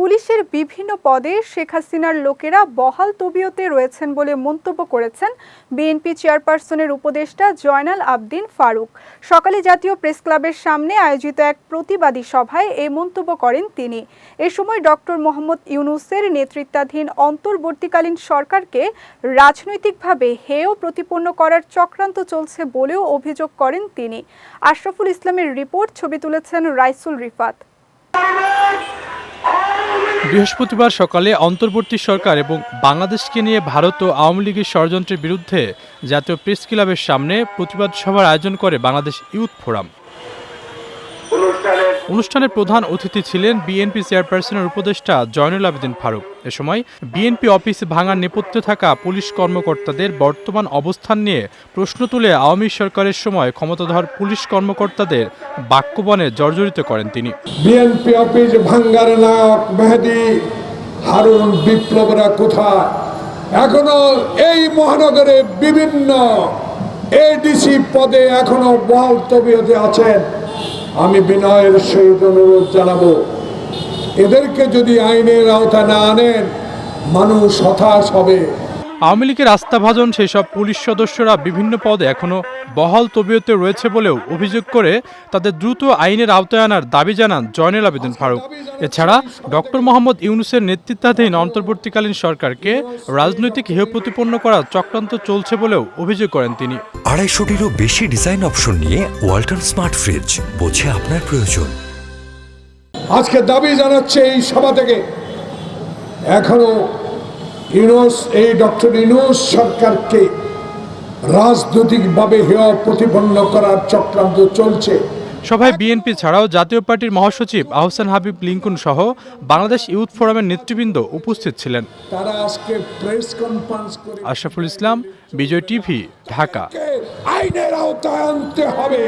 পুলিশের বিভিন্ন পদে শেখ হাসিনার লোকেরা বহাল তবিয়তে রয়েছেন বলে মন্তব্য করেছেন বিএনপি চেয়ারপারসনের উপদেষ্টা জয়নাল আবদিন ফারুক। সকালে জাতীয় প্রেস ক্লাবের সামনে আয়োজিত এক প্রতিবাদী সভায় এই মন্তব্য করেন তিনি। এ সময় ডক্টর মোহাম্মদ ইউনুসের নেতৃত্বাধীন অন্তর্বর্তীকালীন সরকারকে রাজনৈতিকভাবে হেয় প্রতিপন্ন করার চক্রান্ত চলছে বলেও অভিযোগ করেন তিনি। আশরাফুল ইসলামের রিপোর্ট, ছবি তুলেছেন রাইসুল রিফাত। বৃহস্পতিবার সকালে অন্তর্বর্তী সরকার এবং বাংলাদেশকে নিয়ে ভারত ও আওয়ামী লীগের ষড়যন্ত্রের বিরুদ্ধে জাতীয় প্রেস ক্লাবের সামনে প্রতিবাদ সভার আয়োজন করে বাংলাদেশ ইউথ ফোরাম। অনুষ্ঠানের প্রধান অতিথি ছিলেন বিএনপি চেয়ারপারসনের উপদেষ্টা জয়নুল আবেদিন ফারুক। এ সময় বিএনপি অফিস ভাঙার নেপথ্যে থাকা পুলিশ কর্মকর্তাদের বর্তমান অবস্থান নিয়ে প্রশ্ন তুলে আওয়ামী সরকারের সময় ক্ষমতাধর পুলিশ কর্মকর্তাদের বাক্যবনে জর্জরিত করেন তিনি। বিএনপি অফিস ভাঙ্গার নায়ক মেহেদি, হারুন, বিপ্লবরা কোথায়? এখনও এই মহানগরে বিভিন্ন এডিসি পদে এখনও বহাল তবিয়তে আছেন। আমি বিনয়ের সহিত অনুরোধ জানাব। এদেরকে যদি আইনের আওতা না আনেন মানুষ হতাশ হবে। আওয়ামী লীগের আস্থাভাজন সেসব পুলিশ সদস্যরা বিভিন্ন পদে এখনও বহাল তবিয়তে রয়েছে বলেও অভিযোগ করে তাদের দ্রুত আইনের আওতায় আনার দাবি জানান জয়নুল আবেদিন ফারুক। এছাড়া ডক্টর মোহাম্মদ ইউনুসের নেতৃত্বাধীন অন্তর্বর্তীকালীন সরকারকে রাজনৈতিক হেয় প্রতিপন্ন করার চক্রান্ত চলছে বলেও অভিযোগ করেন তিনি। আড়াইশোটিরও বেশি ডিজাইন অপশন নিয়ে ওয়াল্টন স্মার্ট ফ্রিজ বোঝে আপনার প্রয়োজন। আজকে দাবি জানাচ্ছে এই সভা থেকে এখনও ইউনুস এই ডক্টর ইউনুস সরকারকে রাজনৈতিকভাবে হেয় প্রতিপন্ন করার চক্রান্ত চলছে। সভায় বিএনপি ছাড়াও জাতীয় পার্টির মহাসচিব আহসান হাবিব লিঙ্কন সহ বাংলাদেশ ইউথ ফোরামের নেতৃবৃন্দ উপস্থিত ছিলেন। তারা আজকে প্রেস কনফারেন্স করে আশরাফুল ইসলাম বিজয় টিভি ঢাকা। আইনের আওতায় আনতে হবে?